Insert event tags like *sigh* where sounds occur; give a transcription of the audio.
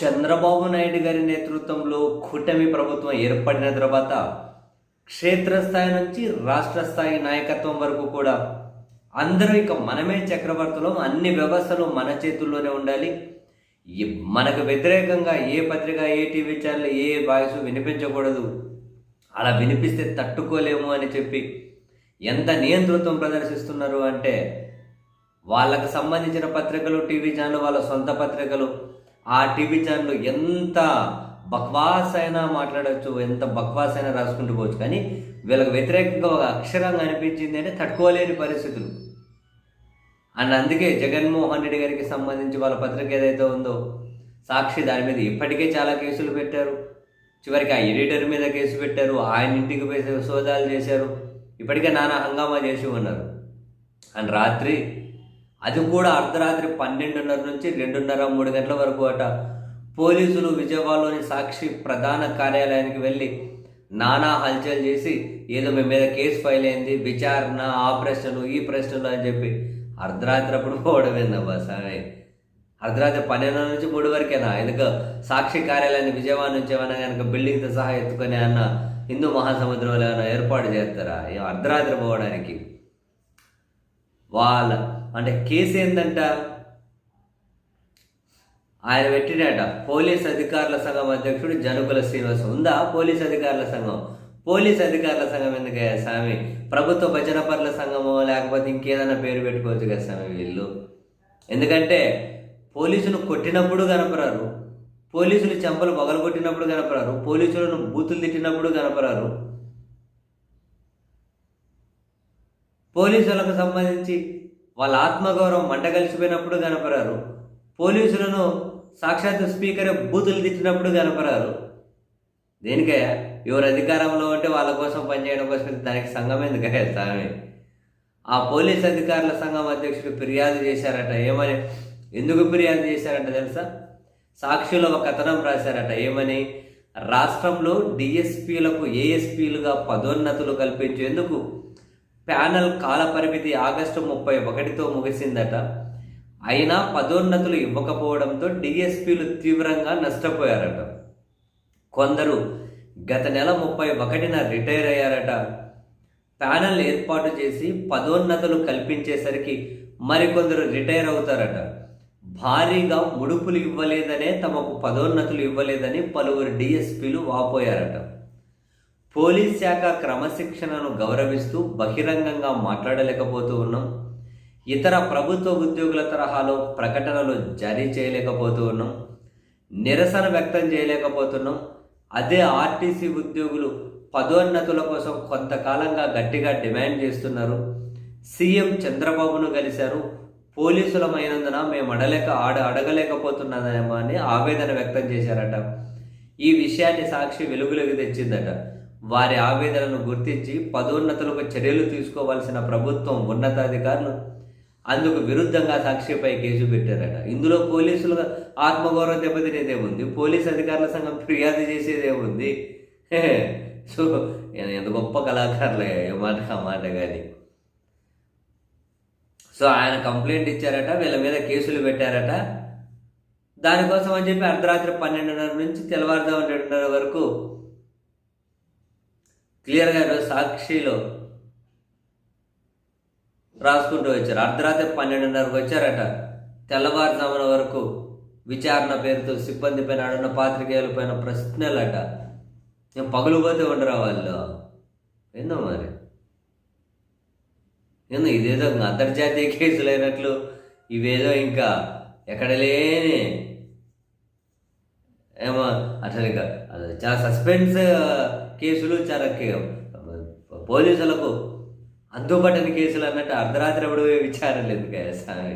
చంద్రబాబు నాయుడు గారి నేతృత్వంలో కూటమి ప్రభుత్వం ఏర్పడిన తర్వాత క్షేత్రస్థాయి నుంచి రాష్ట్ర స్థాయి నాయకత్వం వరకు కూడా అందరూ ఇక మనమే చక్రవర్తులం అన్ని వ్యవస్థలు మన చేతుల్లోనే ఉండాలి. మనకు వ్యతిరేకంగా ఏ పత్రిక ఏ టీవీ ఛానల్ ఏ వాయిస్ వినిపించకూడదు. అలా వినిపిస్తే తట్టుకోలేము అని చెప్పి ఎంత నియంతృత్వం ప్రదర్శిస్తున్నారు అంటే వాళ్ళకు సంబంధించిన పత్రికలు టీవీ ఛానల్ వాళ్ళ సొంత పత్రికలు ఆ టీవీ ఛానల్ ఎంత బక్వాస్ అయినా మాట్లాడచ్చు ఎంత బక్వాస్ అయినా రాసుకుంటూ పోవచ్చు. కానీ వీళ్ళకి వ్యతిరేకంగా ఒక అక్షరంగా అనిపించింది అంటే తట్టుకోలేని పరిస్థితులు. అండ్ అందుకే జగన్మోహన్ రెడ్డి గారికి సంబంధించి వాళ్ళ పత్రిక ఏదైతే ఉందో సాక్షి దాని మీద ఇప్పటికే చాలా కేసులు పెట్టారు. చివరికి ఆ ఎడిటర్ మీద కేసు పెట్టారు ఆయన ఇంటికి పోయి సోదాలు చేశారు. ఇప్పటికే నానా హంగామా చేసి ఉన్నారు. అండ్ రాత్రి అది కూడా అర్ధరాత్రి పన్నెండున్నర నుంచి రెండున్నర మూడు గంటల వరకు అట. పోలీసులు విజయవాడలోని సాక్షి ప్రధాన కార్యాలయానికి వెళ్ళి నానా హల్చల్ చేసి ఏదో మీ మీద కేసు ఫైల్ అయింది విచారణ ఆ ప్రశ్నలు ఈ ప్రశ్నలు అని చెప్పి అర్ధరాత్రి అప్పుడు పోవడమేందబ్బా స్వామి అర్ధరాత్రి పన్నెండు నుంచి మూడు వరకేనా? ఎందుకు? సాక్షి కార్యాలయాన్ని విజయవాడ నుంచి ఏమైనా కనుక బిల్డింగ్తో సహా ఎత్తుకొని అన్న హిందూ మహాసముద్రంలో ఏమైనా ఏర్పాటు చేస్తారా? అర్ధరాత్రి పోవడానికి? వాళ్ళ అంటే కేసు ఏంటంట ఆయన పెట్టినట పోలీస్ అధికారుల సంఘం అధ్యక్షుడు జనుకుల శ్రీనివాస్. ఉందా పోలీస్ అధికారుల సంఘం? పోలీస్ అధికారుల సంఘం ఎందుకయ్యా స్వామి? ప్రభుత్వ భజన పనుల సంఘమో లేకపోతే ఇంకేదైనా పేరు పెట్టుకోవచ్చు కదా స్వామి వీళ్ళు? ఎందుకంటే పోలీసులు కొట్టినప్పుడు కనపరారు. పోలీసులు చెంపలు పగలగొట్టినప్పుడు కనపరారు. పోలీసులను బూతులు తిట్టినప్పుడు కనపరారు. పోలీసులకు సంబంధించి వాళ్ళ ఆత్మగౌరవం మంట కలిసిపోయినప్పుడు కనపరారు. పోలీసులను సాక్షాత్ స్పీకర్ బూతులు తిట్టినప్పుడు కనపరారు. దేనికయ్యా? ఎవరు అధికారంలో ఉంటే వాళ్ళ కోసం పనిచేయడం కోసం దానికి సంఘం ఎందుకయ్యా స్వామి? ఆ పోలీస్ అధికారుల సంఘం అధ్యక్షుడు ఫిర్యాదు చేశారట. ఏమని? ఎందుకు ఫిర్యాదు చేశారంట తెలుసా? సాక్షిలో ఒక కథనం రాశారట. ఏమని? రాష్ట్రంలో డిఎస్పీలకు ఏఎస్పీలుగా పదోన్నతులు కల్పించేందుకు ప్యానల్ కాలపరిమితి ఆగస్టు ముప్పై ఒకటితో ముగిసిందట. అయినా పదోన్నతులు ఇవ్వకపోవడంతో డిఎస్పీలు తీవ్రంగా నష్టపోయారట. కొందరు గత నెల ముప్పై ఒకటిన రిటైర్ అయ్యారట. ప్యానల్ ఏర్పాటు చేసి పదోన్నతులు కల్పించేసరికి మరికొందరు రిటైర్ అవుతారట. భారీగా ముడుపులు ఇవ్వలేదనే తమకు పదోన్నతులు ఇవ్వలేదని పలువురు డిఎస్పీలు వాపోయారట. పోలీస్ శాఖ క్రమశిక్షణను గౌరవిస్తూ బహిరంగంగా మాట్లాడలేకపోతూ ఉన్నాం. ఇతర ప్రభుత్వ ఉద్యోగుల తరహాలో ప్రకటనలు జారీ చేయలేకపోతూ ఉన్నాం. నిరసన వ్యక్తం చేయలేకపోతున్నాం. అదే ఆర్టీసీ ఉద్యోగులు పదోన్నతుల కోసం కొంతకాలంగా గట్టిగా డిమాండ్ చేస్తున్నారు. సీఎం చంద్రబాబును కలిశారు. పోలీసులమైనందున మేము అడలేక ఆడ అడగలేకపోతున్నదేమో అని ఆవేదన వ్యక్తం చేశారట. ఈ విషయాన్ని సాక్షి వెలుగులోకి తెచ్చిందట. వారి ఆవేదనను గుర్తించి పదోన్నతులకు చర్యలు తీసుకోవాల్సిన ప్రభుత్వం ఉన్నతాధికారులు అందుకు విరుద్ధంగా సాక్షిపై కేసు పెట్టారట. ఇందులో పోలీసులు ఆత్మగౌరవం దెబ్బతినేదే ఉంది. పోలీస్ అధికారుల సంఘం ఫిర్యాదు చేసేదే ఉంది. హే, *laughs* సో ఎంత గొప్ప కళాకారులే ఏ మాట ఆ మాట కానీ. సో ఆయన కంప్లైంట్ ఇచ్చారట వీళ్ళ మీద కేసులు పెట్టారట. దానికోసం అని చెప్పి అర్ధరాత్రి పన్నెండున్నర నుంచి తెల్లవారుజాము రెండున్నర వరకు క్లియర్గా ఈరోజు సాక్షిలో రాసుకుంటూ వచ్చారు. అర్ధరాత్రి పన్నెండున్నరకు వచ్చారట. తెల్లవారుజామున వరకు విచారణ పేరుతో సిబ్బంది పైన అడున్న పాత్రికేయుల పైన ప్రశ్నలట. నేను పగులుపోతే ఉండరా వాళ్ళు? ఏందో మరి? ఏందో ఇదేదో ఇంకా అంతర్జాతీయ కేసులు అయినట్లు ఇవేదో ఇంకా ఎక్కడ లేని ఏమో అసలు ఇంకా చాలా సస్పెన్స్ కేసులు చాలా పోలీసులకు అందుబాటుని కేసులు అన్నట్టు అర్ధరాత్రి ఎప్పుడు విచారణ లేదు కదా స్వామి